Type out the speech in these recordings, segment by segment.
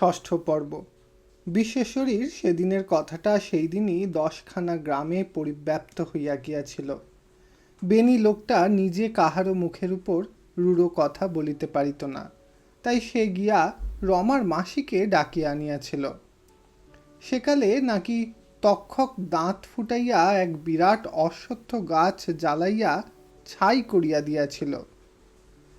ষষ্ঠ পর্ব। বিশ্বেশ্বরীর সেদিনের কথাটা সেই দিনই দশখানা গ্রামে পরিব্যাপ্ত হইয়া গিয়াছিল। বেনি লোকটা নিজে কাহারও মুখের উপর রূঢ় কথা বলিতে পারিত না। তাই সে গিয়া রমার মাসিকে ডাকিয়া আনিয়াছিল। সেকালে নাকি তক্ষক দাঁত ফুটাইয়া এক বিরাট অশ্বত্থ গাছ জ্বালাইয়া ছাই করিয়া দিয়াছিল।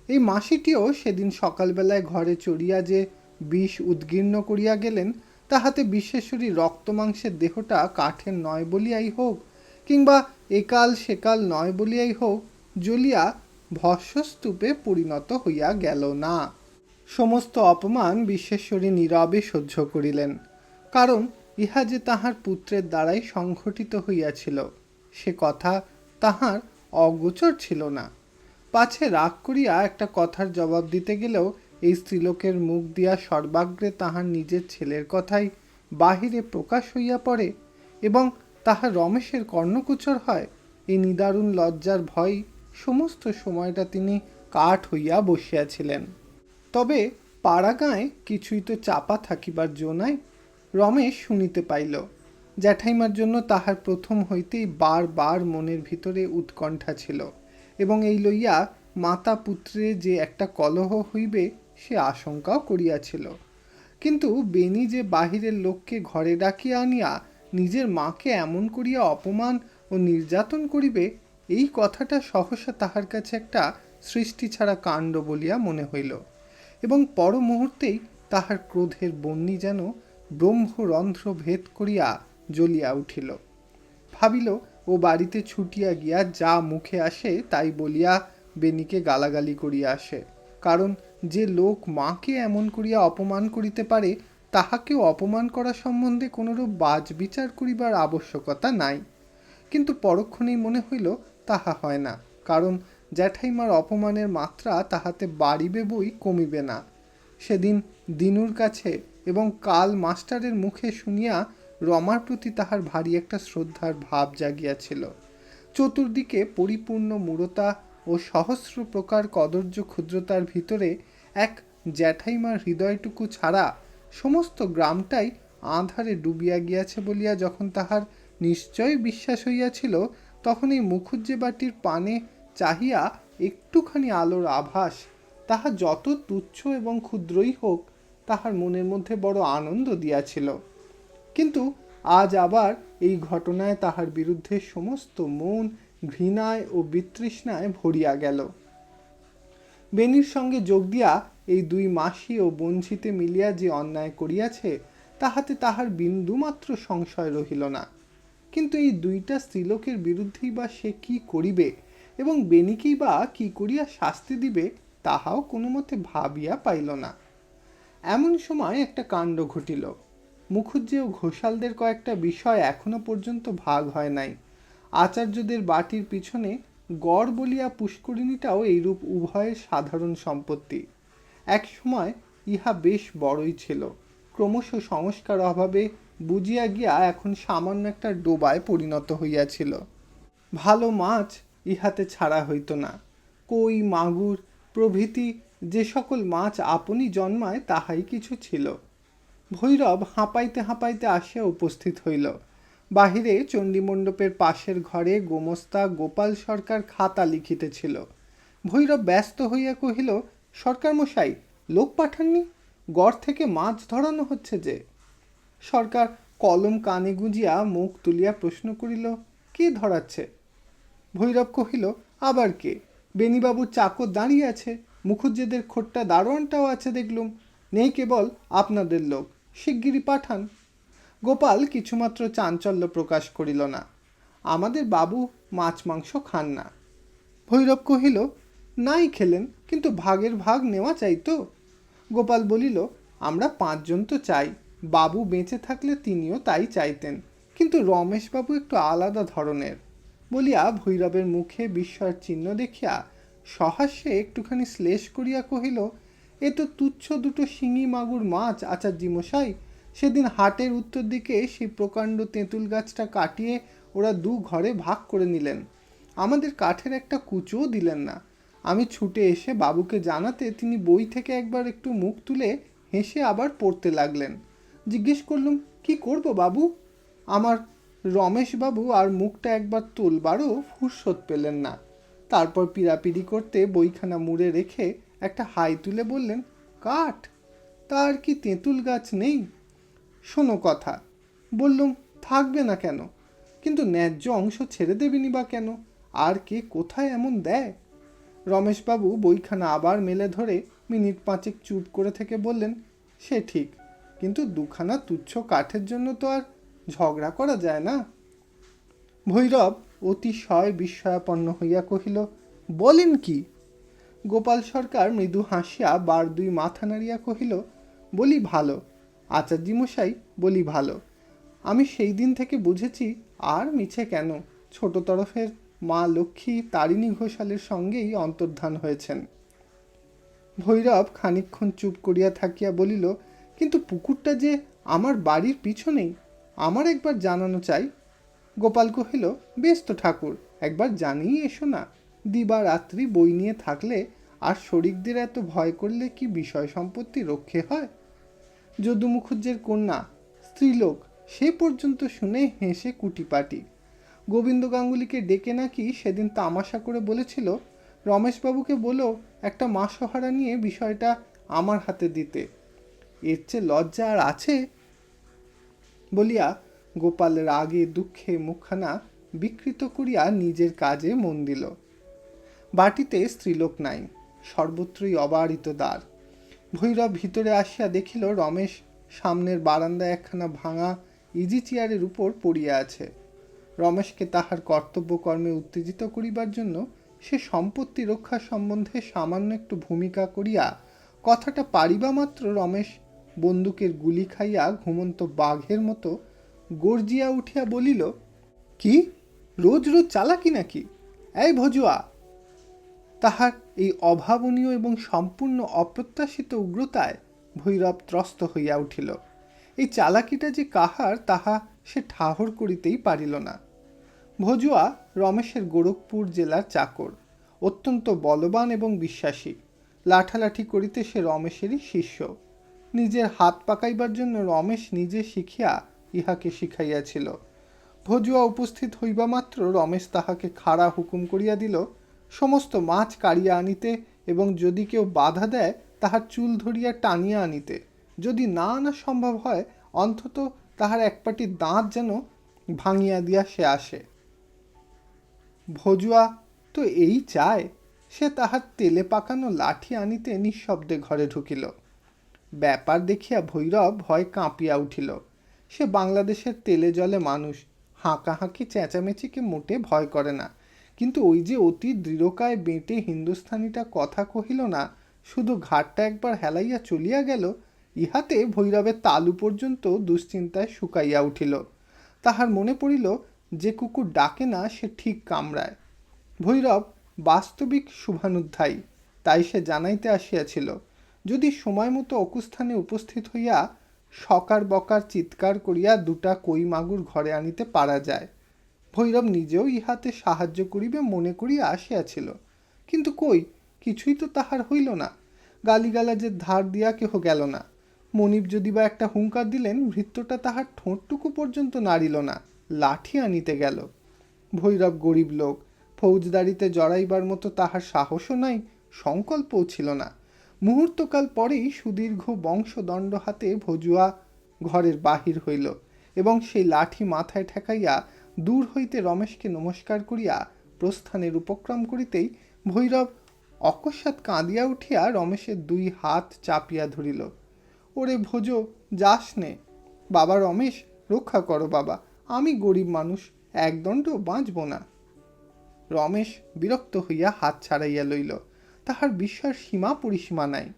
এই মাসিটিও সেদিন সকালবেলায় ঘরে চড়িয়া যে বিষ উদ্গীর্ণ করিয়া গেলেন, তাহাতে বিশ্বেশ্বরী রক্তমাংসের দেহটা কাঠের নয় বলিয়াই হোক, কিংবা একাল সেকাল নয় বলিয়াই হোক, জ্বলিয়া ভস্মস্তূপে পরিণত হইয়া গেল না। সমস্ত অপমান বিশ্বেশ্বরী নীরবে সহ্য করিলেন, কারণ ইহা যে তাহার পুত্রের দ্বারাই সংঘটিত হইয়াছিল, সে কথা তাহার অগোচর ছিল না। পাছে রাগ করিয়া একটা কথার জবাব দিতে গেলেও এই স্ত্রীলোকের মুখ দিয়া সর্বাগ্রে তাহার নিজের ছেলের কথাই বাহিরে প্রকাশ হইয়া পড়ে এবং তাহার রমেশের কর্ণকুচর হয়। এই নিদারুণ লজ্জার ভয় সমস্ত সময়টা তিনি কাঠ হইয়া বসিয়াছিলেন। তবে পাড়াগাঁয়ে কিছুই তো চাপা থাকিবার জো নাই, রমেশ শুনিতে পাইল। জ্যাঠাইমার জন্য তাহার প্রথম হইতেই বার বার মনের ভিতরে উৎকণ্ঠা ছিল এবং এই লইয়া মাতা পুত্রে যে একটা কলহ হইবে সে আশঙ্কাও করিয়াছিল। কিন্তু বেনি যে বাহিরের লোককে ঘরে ডাকিয়া আনিয়া নিজের মাকে এমন করিয়া অপমান ও নির্যাতন করিবে, এই কথাটা সহসা তাহার কাছে একটা সৃষ্টি ছাড়া কাণ্ড বলিয়া মনে হইল এবং পর মুহূর্তেই তাহার ক্রোধের বন্যি যেন ব্রহ্মরন্ধ্র ভেদ করিয়া জ্বলিয়া উঠিল। ভাবিল, ও বাড়িতে ছুটিয়া গিয়া যা মুখে আসে তাই বলিয়া বেনিকে গালাগালি করিয়া আসে। কারণ যে লোক মাকে এমন করিয়া অপমান করিতে পারে, তাহাকেও অপমান করা সম্বন্ধে কোনোরূপ বাজ বিচার করিবার আবশ্যকতা নাই। কিন্তু পরক্ষণেই মনে হইল, তাহা হয় না, কারণ জ্যাঠাইমার অপমানের মাত্রা তাহাতে বাড়িবে বই কমিবে না। সেদিন দিনুর কাছে এবং কাল মাস্টারের মুখে শুনিয়া রমার প্রতি তাহার ভারী একটা শ্রদ্ধার ভাব জাগিয়াছিল। চতুর্দিকে পরিপূর্ণ মূরতা ও সহস্র প্রকার কদর্য ক্ষুদ্রতার ভিতরে এক জ্যাঠাইমার হৃদয়টুকু ছাড়া সমস্ত গ্রামটাই আঁধারে ডুবিয়া গিয়াছে বলিয়া যখন তাহার নিশ্চয় বিশ্বাস হইয়াছিল তখন এই মুখুজ্জে বাটির পানে চাহিয়া একটুখানি আলোর আভাস, তাহা যত তুচ্ছ এবং ক্ষুদ্রই হোক, তাহার মনের মধ্যে বড় আনন্দ দিয়াছিল। কিন্তু আজ আবার এই ঘটনায় তাহার বিরুদ্ধে সমস্ত মন ঘৃণায় ও বিতৃষ্ণায় ভরিয়া গেল। বেনির সঙ্গে যোগ দিয়া এই দুই মাসি ও বঞ্চিতে মিলিয়া যে অন্যায় করিয়াছে, তাহাতে তাহার বিন্দুমাত্র সংশয় রহিল না। কিন্তু এই দুইটা স্ত্রীলোকের বিরুদ্ধেই বা সে কি করিবে এবং বেনিকেই বা কি করিয়া শাস্তি দিবে, তাহাও কোনো মতে ভাবিয়া পাইল না। এমন সময় একটা কাণ্ড ঘটিল। মুখুজ্জে ও ঘোষালদের কয়েকটা বিষয় এখনও পর্যন্ত ভাগ হয় নাই। আচার্যদের বাটির পিছনে গড় বলিয়া পুষ্করিণীটাও এইরূপ উভয়ের সাধারণ সম্পত্তি। এক সময় ইহা বেশ বড়ই ছিল। ক্রমশ সংস্কার অভাবে বুঝিয়া গিয়া এখন সামান্য একটা ডোবায় পরিণত হইয়াছিল। ভালো মাছ ইহাতে ছাড়া হইত না। কই, মাগুর, প্রভৃতি যে সকল মাছ আপনি জন্মায় তাহাই কিছু ছিল। ভৈরব হাঁপাইতে হাঁপাইতে আসিয়া উপস্থিত হইল। বাহিরে চণ্ডীমণ্ডপের পাশের ঘরে গোমস্তা গোপাল সরকার খাতা লিখিতেছিল। ভৈরব ব্যস্ত হইয়া কহিল সরকার মশাই লোক পাঠাননি? গড় থেকে মাছ ধরানো হচ্ছে যে? সরকার কলম কানে গুঁজিয়া মুখ তুলিয়া প্রশ্ন করিল, কে ধরাচ্ছে? ভৈরব কহিল, আবার কে? বেনিবাবুর চাকর দাঁড়িয়ে আছে মুখুজ্জেদের খোট্টা দারোয়ানটাও আছে দেখলুম। নেই কেবল আপনাদের লোক। শিগগিরই পাঠান। গোপাল কিছুমাত্র চাঞ্চল্য প্রকাশ করিল না। আমাদের বাবু মাছ মাংস খান না। ভৈরব কহিল, নাই খেলেন, কিন্তু ভাগের ভাগ নেওয়া চাই তো? গোপাল বলিল, আমরা পাঁচজন তো চাই, বাবু বেঁচে থাকলে তিনিও তাই চাইতেন, কিন্তু রমেশবাবু একটু আলাদা ধরনের। বলিয়া ভৈরবের মুখে বিস্ময়ের চিহ্ন দেখিয়া সহাস্যে একটুখানি শ্লেষ করিয়া কহিল, এ তো তুচ্ছ দুটো শিঙি মাগুর মাছ, আচার্যি মশাই সেদিন হাটের উত্তর দিকে সেই প্রকাণ্ড তেঁতুল গাছটা কাটিয়ে ওরা দু ঘরে ভাগ করে নিলেন। আমাদের কাঠের একটা কুচোও দিলেন না। আমি ছুটে এসে বাবুকে জানাতে তিনি বই থেকে একবার একটু মুখ তুলে হেসে আবার পড়তে লাগলেন। জিজ্ঞেস করলুম, কি করব বাবু? আমার রমেশবাবু আর মুখটা একবার তুলবারও ফুরসত পেলেন না। তারপর পিড়াপিড়ি করতে বইখানা মুড়ে রেখে একটা হাই তুলে বললেন, কাঠ, তার কি তেঁতুল গাছ নেই? শোনো কথা। বললুম, থাকবে না কেন? কিন্তু ন্যায্য অংশ ছেড়ে দেবেনি বা কেন? আর কে কোথায় এমন দেয়? রমেশবাবু বইখানা আবার মেলে ধরে মিনিট পাঁচেক চুপ করে থেকে বললেন, সে ঠিক, কিন্তু দুখানা তুচ্ছ কাঠের জন্য তো আর ঝগড়া করা যায় না? ভৈরব অতিশয় বিস্ময়াপন্ন হইয়া কহিল, বলেন কি? গোপাল সরকার মৃদু হাসিয়া বার দুই মাথা নাড়িয়া কহিল, বলি ভালো আচার্যি মশাই বলি ভালো। আমি সেই দিন থেকে বুঝেছি আর মিছে কেন। ছোট তরফের মা লক্ষ্মী তারিণী ঘোষালের সঙ্গেই অন্তর্ধান হয়েছেন। ভৈরব খানিকক্ষণ চুপ করিয়া থাকিয়া বলিল, কিন্তু পুকুরটা যে আমার বাড়ির পিছনেই, আমার একবার জানানো চাই। গোপাল কহিল, বেশ তো ঠাকুর, একবার জানিয়ে এসো না। দিবা রাত্রি বই নিয়ে থাকলে আর শরিকদের এত ভয় করলে কি বিষয় সম্পত্তি রক্ষে হয়? যদু মুখুজ্জের কন্যা, স্ত্রীলোক, সে পর্যন্ত শুনে হেসে কুটিপাটি। গোবিন্দ গাঙ্গুলিকে ডেকে নাকি সেদিন তামাশা করে বলেছিল, রমেশবাবুকে বলো একটা মা মাসহারা নিয়ে বিষয়টা আমার হাতে দিতে। এর চেয়ে লজ্জা আর আছে? বলিয়া গোপাল রাগে দুঃখে মুখখানা বিকৃত করিয়া নিজের কাজে মন দিল। বাটিতে স্ত্রীলোক নাই, সর্বত্রই অবারিত দ্বার। ভৈরব ভিতরে আসিয়া দেখিল রমেশ সামনের বারান্দায় একখানা ভাঙা ইজি চেয়ারের উপর পড়িয়া আছে। রমেশকে তাহার কর্তব্য কর্মে উত্তেজিত করিবার জন্য সে সম্পত্তি রক্ষা সম্বন্ধে সামান্য একটু ভূমিকা করিয়া কথাটা পারিবা মাত্র রমেশ বন্দুকের গুলি খাইয়া ঘুমন্ত বাঘের মতো গর্জিয়া উঠিয়া বলিল, কি? রোজ রোজ চালাকি নাকি? এই ভজুয়া তাহার এই অভাবনীয় এবং সম্পূর্ণ অপ্রত্যাশিত উগ্রতায় ভৈরব ত্রস্ত হইয়া উঠিল। এই চালাকিটা যে কাহার, তাহা সে ঠাহর করিতেই পারিল না। ভজুয়া রমেশের গোরখপুর জেলার চাকর, অত্যন্ত বলবান এবং বিশ্বাসী। লাঠালাঠি করিতে সে রমেশেরই শিষ্য। নিজের হাত পাকাইবার জন্য রমেশ নিজে শিখিয়া ইহাকে শিখাইয়াছিল। ভজুয়া উপস্থিত হইবা মাত্র রমেশ তাহাকে খাড়া হুকুম করিয়া দিল সমস্ত মাছ কাড়িয়া আনিতে এবং যদি কেউ বাধা দেয়, তাহার চুল ধরিয়া টানিয়া আনিতে। যদি না আনা সম্ভব হয়, অন্তত তাহার এক পাটি দাঁত যেন ভাঙিয়া দিয়া সে আসে। ভজুয়া, তো এই চায়? সে তাহার তেলে পাকানো লাঠি আনিতে নিঃশব্দে ঘরে ঢুকিল। ব্যাপার দেখিয়া ভৈরব ভয় কাঁপিয়া উঠিল। সে বাংলাদেশের তেলে জলে মানুষ, হাঁকাহাঁকি, চেঁচামেচিকে মোটে ভয় করে না। কিন্তু ওই যে অতি দৃঢ়কায় বেঁটে হিন্দুস্থানিটা কথা কহিল না, শুধু ঘাটটা একবার হেলাইয়া চলিয়া গেল, ইহাতে ভৈরবের তালু পর্যন্ত দুশ্চিন্তায় শুকাইয়া উঠিল। তাহার মনে পড়িল যে কুকুর ডাকে না, সে ঠিক কামড়ায়। ভৈরব বাস্তবিক শুভানুধ্যায়ী, তাই সে জানাইতে আসিয়াছিল, যদি সময় মতো অকুস্থানে উপস্থিত হইয়া সকার বকার চিৎকার করিয়া দুটা কই মাগুর ঘরে আনিতে পারা যায়। ভৈরব নিজেও ইহাতে সাহায্য করিবে মনে করিয়া আসিয়াছিল। কিন্তু কই, কিছুই তো তাহার হইল না। গালিগালাজের ধার দিয়া কেহ গেল না। মনিব যদি বা একটা হুঙ্কার দিলেন, ভৃত্যটা তাহার ঠোঁটটুকু পর্যন্ত নাড়িল না, লাঠি আনিতে গেল। ভৈরব গরিব লোক, ফৌজদারিতে জড়াইবার মতো তাহার সাহসও নাই, সংকল্পও ছিল না। মুহূর্তকাল পরেই সুদীর্ঘ বংশদণ্ড হাতে ভজুয়া ঘরের বাহির হইল এবং সেই লাঠি মাথায় ঠেকাইয়া দূর হইতে রমেশকে নমস্কার করিয়া প্রস্থানের উপক্রম করিতেই ভৈরব অকস্মাৎ কাঁদিয়া উঠিয়া রমেশের দুই হাত চাপিয়া ধরিল। ওরে ভোজ, যাস নে। বাবা রমেশ, রক্ষা করো বাবা, আমি গরিব মানুষ একদণ্ড বাঁচব না। রমেশ বিরক্ত হইয়া হাত ছাড়াইয়া লইল। তাহার বিস্ময়ের সীমা পরিসীমা নাই।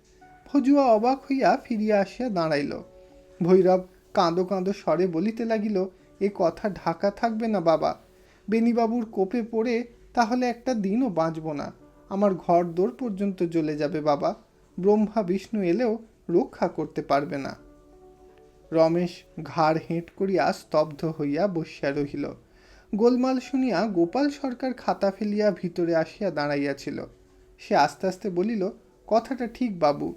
ফজুয়া অবাক হইয়া ফিরিয়া আসিয়া দাঁড়াইল। ভৈরব কাঁদো কাঁদো স্বরে বলিতে লাগিল এ কথা ঢাকা থাকবে না বাবা। বেনিবাবুর কোপে পড়ে তাহলে একটা দিনও বাঁচব না। আমার ঘর দোর পর্যন্ত জ্বলে যাবে বাবা। ব্রহ্মা, বিষ্ণু এলেও রক্ষা করতে পারবে না। রমেশ ঘাড় হেঁট করিয়া স্তব্ধ হইয়া বসিয়া রহিল। গোলমাল শুনিয়া গোপাল সরকার খাতা ফেলিয়া ভিতরে আসিয়া দাঁড়াইয়াছিল। সে আস্তে আস্তে বলিল, কথাটা ঠিক বাবু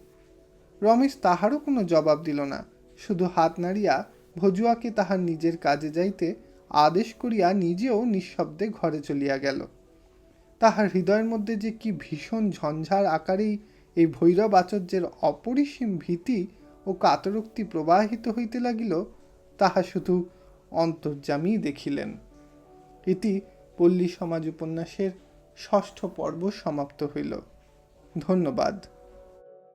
রমেশ তাহারও কোনো জবাব দিল না। শুধু হাত নাড়িয়া ভজুয়াকে তাহার নিজের কাজে যাইতে আদেশ করিয়া নিজেও নিঃশব্দে ঘরে চলিয়া গেল। তাহার হৃদয়ের মধ্যে যে কি ভীষণ ঝঞ্ঝার আকারেই এই ভৈরব আচার্যের অপরিসীম ভীতি ও কাতরোক্তি প্রবাহিত হইতে লাগিল, তাহা শুধু অন্তর্যামী দেখিলেন। ইতি পল্লী সমাজ উপন্যাসের ষষ্ঠ পর্ব সমাপ্ত হইল। ধন্যবাদ।